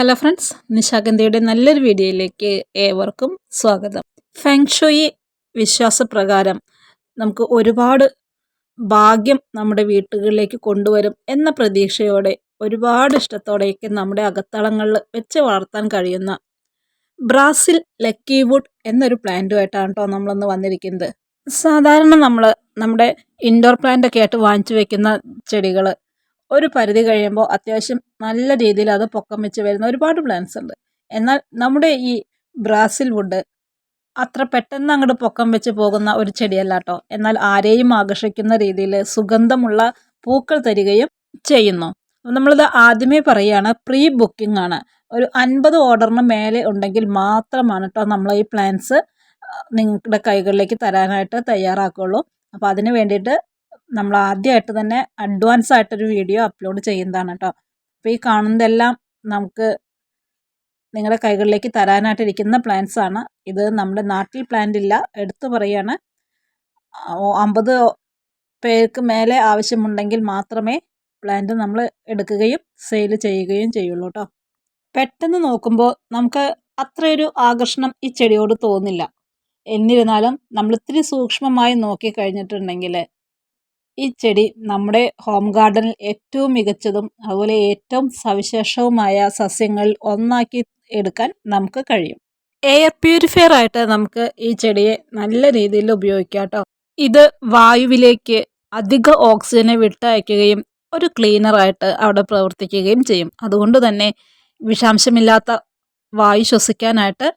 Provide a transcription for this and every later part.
Hello friends നിശാഗന്ധിയുടെ നല്ലൊരു വീഡിയോയിലേക്ക് ഏവർക്കും സ്വാഗതം. ഫെങ്ഷോയി വിശ്വാസപ്രകാരം നമുക്ക് ഒരുപാട് ഭാഗ്യം നമ്മുടെ വീട്ടുകളിലേക്ക് കൊണ്ടുവരും എന്ന പ്രതീക്ഷയോടെ ഒരുപാട് ഇഷ്ടത്തോടെയൊക്കെ നമ്മുടെ അകത്തളങ്ങളിൽ വെച്ച് വളർത്താൻ കഴിയുന്ന ബ്രാസിൽ ലക്കി വുഡ് എന്നൊരു പ്ലാന്റുമായിട്ടാണ് കേട്ടോ നമ്മളൊന്ന് വന്നിരിക്കുന്നത്. സാധാരണ നമ്മൾ നമ്മുടെ ഇൻഡോർ പ്ലാന്റ് ഒക്കെ ആയിട്ട് വാങ്ങിച്ചു വെക്കുന്ന ചെടികൾ ഒരു പരിധി കഴിയുമ്പോൾ അത്യാവശ്യം നല്ല രീതിയിൽ അത് പൊക്കം വെച്ച് വരുന്ന ഒരുപാട് പ്ലാന്റ്സ് ഉണ്ട്. എന്നാൽ നമ്മുടെ ഈ ബ്രാസിൽ വുഡ് അത്ര പെട്ടെന്ന് അങ്ങോട്ട് പൊക്കം വെച്ച് പോകുന്ന ഒരു ചെടിയല്ല കേട്ടോ എന്നാൽ ആരെയും ആകർഷിക്കുന്ന രീതിയിൽ സുഗന്ധമുള്ള പൂക്കൾ തരികയും ചെയ്യുന്നു. നമ്മളിത് ആദ്യമേ പറയുകയാണ് പ്രീ ബുക്കിംഗ് ആണ്. ഒരു അൻപത് ഓർഡറിന് മേലെ ഉണ്ടെങ്കിൽ മാത്രമാണ് കേട്ടോ നമ്മൾ ഈ പ്ലാൻസ് നിങ്ങളുടെ കൈകളിലേക്ക് തരാനായിട്ട് തയ്യാറാക്കുള്ളൂ. അപ്പോൾ അതിന് വേണ്ടിയിട്ട് നമ്മൾ ആദ്യമായിട്ട് തന്നെ അഡ്വാൻസ് ആയിട്ടൊരു വീഡിയോ അപ്ലോഡ് ചെയ്യുന്നതാണ് കേട്ടോ അപ്പോൾ ഈ കാണുന്നതെല്ലാം നമുക്ക് നിങ്ങളുടെ കൈകളിലേക്ക് തരാനായിട്ടിരിക്കുന്ന പ്ലാന്റ്സ് ആണ്. ഇത് നമ്മുടെ നാട്ടിൽ പ്ലാന്റ് ഇല്ല. എടുത്തു പറയാണ്. അമ്പത് പേർക്ക് മേലെ ആവശ്യമുണ്ടെങ്കിൽ മാത്രമേ പ്ലാന്റ് നമ്മൾ എടുക്കുകയും സെയിൽ ചെയ്യുകയും ചെയ്യുള്ളൂ കേട്ടോ പെട്ടെന്ന് നോക്കുമ്പോൾ നമുക്ക് അത്രയൊരു ആകർഷണം ഈ ചെടിയോട് തോന്നില്ല. എന്നിരുന്നാലും നമ്മൾ ഇത്തിരി സൂക്ഷ്മമായി നോക്കി കഴിഞ്ഞിട്ടുണ്ടെങ്കിൽ ഈ ചെടി നമ്മുടെ ഹോം ഗാർഡനിൽ ഏറ്റവും മികച്ചതും അതുപോലെ ഏറ്റവും സവിശേഷവുമായ സസ്യങ്ങൾ ഒന്നാക്കി എടുക്കാൻ നമുക്ക് കഴിയും. എയർ പ്യൂരിഫയർ ആയിട്ട് നമുക്ക് ഈ ചെടിയെ നല്ല രീതിയിൽ ഉപയോഗിക്കാം കേട്ടോ ഇത് വായുവിലേക്ക് അധിക ഓക്സിജനെ വിട്ടയക്കുകയും ഒരു ക്ലീനറായിട്ട് അവിടെ പ്രവർത്തിക്കുകയും ചെയ്യും. അതുകൊണ്ട് തന്നെ വിഷാംശമില്ലാത്ത വായു ശ്വസിക്കാനായിട്ട്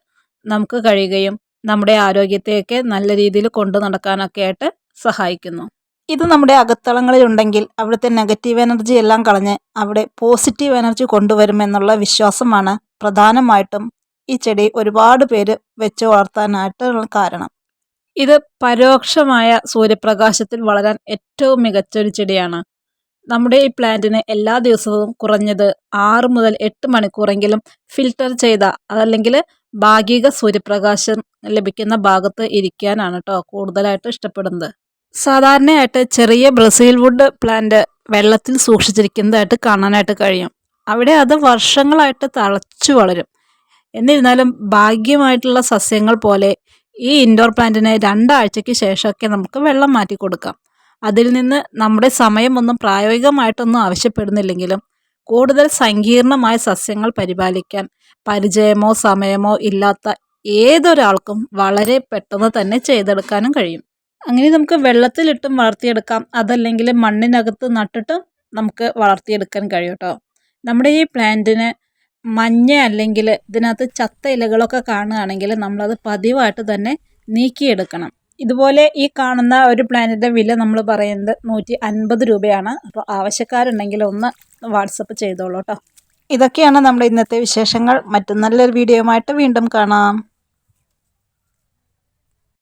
നമുക്ക് കഴിയുകയും നമ്മുടെ ആരോഗ്യത്തെയൊക്കെ നല്ല രീതിയിൽ കൊണ്ടു നടക്കാനൊക്കെ ആയിട്ട് സഹായിക്കുന്നു. ഇത് നമ്മുടെ അകത്തളങ്ങളിൽ ഉണ്ടെങ്കിൽ അവിടുത്തെ നെഗറ്റീവ് എനർജി എല്ലാം കളഞ്ഞ് അവിടെ പോസിറ്റീവ് എനർജി കൊണ്ടുവരുമെന്നുള്ള വിശ്വാസമാണ് പ്രധാനമായിട്ടും ഈ ചെടി ഒരുപാട് പേര് വെച്ച് വളർത്താനായിട്ടുള്ള കാരണം. ഇത് പരോക്ഷമായ സൂര്യപ്രകാശത്തിൽ വളരാൻ ഏറ്റവും മികച്ച ഒരു ചെടിയാണ്. നമ്മുടെ ഈ പ്ലാന്റിന് എല്ലാ ദിവസവും കുറഞ്ഞത് ആറ് മുതൽ എട്ട് മണിക്കൂറെങ്കിലും ഫിൽട്ടർ ചെയ്ത അതല്ലെങ്കിൽ ഭാഗിക സൂര്യപ്രകാശം ലഭിക്കുന്ന ഭാഗത്ത് ഇരിക്കാനാണ് കേട്ടോ കൂടുതലായിട്ട് ഇഷ്ടപ്പെടുന്നത്. സാധാരണയായിട്ട് ചെറിയ ബ്രസീൽ വുഡ് പ്ലാന്റ് വെള്ളത്തിൽ സൂക്ഷിച്ചിരിക്കുന്നതായിട്ട് കാണാനായിട്ട് കഴിയും. അവിടെ അത് വർഷങ്ങളായിട്ട് തളച്ചു വളരും. എന്നിരുന്നാലും ഭാഗ്യമായിട്ടുള്ള സസ്യങ്ങൾ പോലെ ഈ ഇൻഡോർ പ്ലാന്റിനെ രണ്ടാഴ്ചയ്ക്ക് ശേഷമൊക്കെ നമുക്ക് വെള്ളം മാറ്റി കൊടുക്കാം. അതിൽ നിന്ന് നമ്മുടെ സമയമൊന്നും പ്രായോഗികമായിട്ടൊന്നും ആവശ്യപ്പെടുന്നില്ലെങ്കിലും കൂടുതൽ സങ്കീർണമായ സസ്യങ്ങൾ പരിപാലിക്കാൻ പരിചയമോ സമയമോ ഇല്ലാത്ത ഏതൊരാൾക്കും വളരെ പെട്ടെന്ന് തന്നെ ചെയ്തെടുക്കാനും കഴിയും. അങ്ങനെ നമുക്ക് വെള്ളത്തിലിട്ടും വളർത്തിയെടുക്കാം. അതല്ലെങ്കിൽ മണ്ണിനകത്ത് നട്ടിട്ടും നമുക്ക് വളർത്തിയെടുക്കാൻ കഴിയും കേട്ടോ നമ്മുടെ ഈ പ്ലാന്റിന് മഞ്ഞ അല്ലെങ്കിൽ ഇതിനകത്ത് ചത്ത ഇലകളൊക്കെ കാണുകയാണെങ്കിൽ നമ്മളത് പതിവായിട്ട് തന്നെ നീക്കിയെടുക്കണം. ഇതുപോലെ ഈ കാണുന്ന ഒരു പ്ലാന്റിന്റെ വില നമ്മൾ പറയുന്നത് നൂറ്റി അൻപത് രൂപയാണ്. അപ്പോൾ ആവശ്യക്കാരുണ്ടെങ്കിൽ ഒന്ന് വാട്സപ്പ് ചെയ്തോളൂ കേട്ടോ. ഇതൊക്കെയാണ് നമ്മുടെ ഇന്നത്തെ വിശേഷങ്ങൾ. മറ്റു നല്ലൊരു വീഡിയോയുമായിട്ട് വീണ്ടും കാണാം.